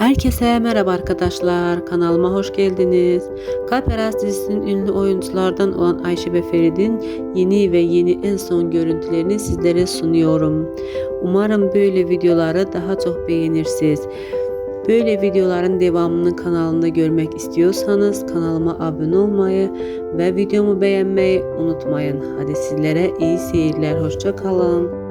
Herkese merhaba arkadaşlar. Kanalıma hoş geldiniz. Kalp Eras dizisinin ünlü oyunculardan olan Ayşe ve Ferit'in yeni ve yeni en son görüntülerini sizlere sunuyorum. Umarım böyle videoları daha çok beğenirsiniz. Böyle videoların devamını kanalımda görmek istiyorsanız kanalıma abone olmayı ve videomu beğenmeyi unutmayın. Hadi sizlere iyi seyirler. Hoşça kalın.